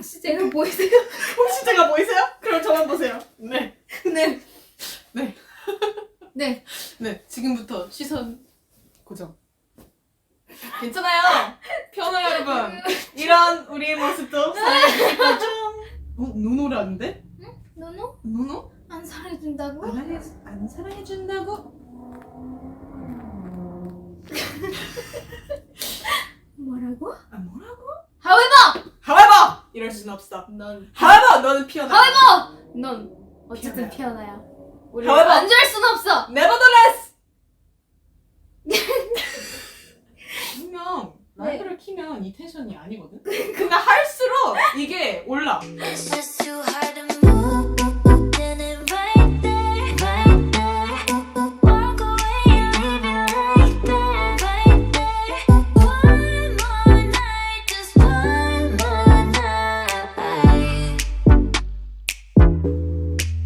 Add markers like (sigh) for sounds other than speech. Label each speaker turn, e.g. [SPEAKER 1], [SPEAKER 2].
[SPEAKER 1] 혹시 제가 보이세요? (laughs)
[SPEAKER 2] 혹시 제가 보이세요? 그럼 저만 보세요. 네.
[SPEAKER 1] 네.
[SPEAKER 2] 네.
[SPEAKER 1] 네.
[SPEAKER 2] 네. 지금부터 시선 고정. 괜찮아요. 편해요, 여러분. 이런 우리의 모습도 사랑해주실 거죠? 어, 노노라는데?
[SPEAKER 1] 노노?
[SPEAKER 2] 노노?
[SPEAKER 1] 안 사랑해준다고?
[SPEAKER 2] 사랑해, 안 사랑해준다고?
[SPEAKER 1] 뭐라고?
[SPEAKER 2] 아?
[SPEAKER 1] However!
[SPEAKER 2] However! 이럴 순 없어.
[SPEAKER 1] 넌
[SPEAKER 2] However! 너는 피어나.
[SPEAKER 1] However! 넌 어쨌든. 피어나야. 우리
[SPEAKER 2] However!
[SPEAKER 1] 안줄 순 없어.
[SPEAKER 2] Nevertheless! 분명
[SPEAKER 1] 네.
[SPEAKER 2] 라이브를 키면 이 텐션이 아니거든? 근데 할수록 이게 올라.
[SPEAKER 3] It's just too hard to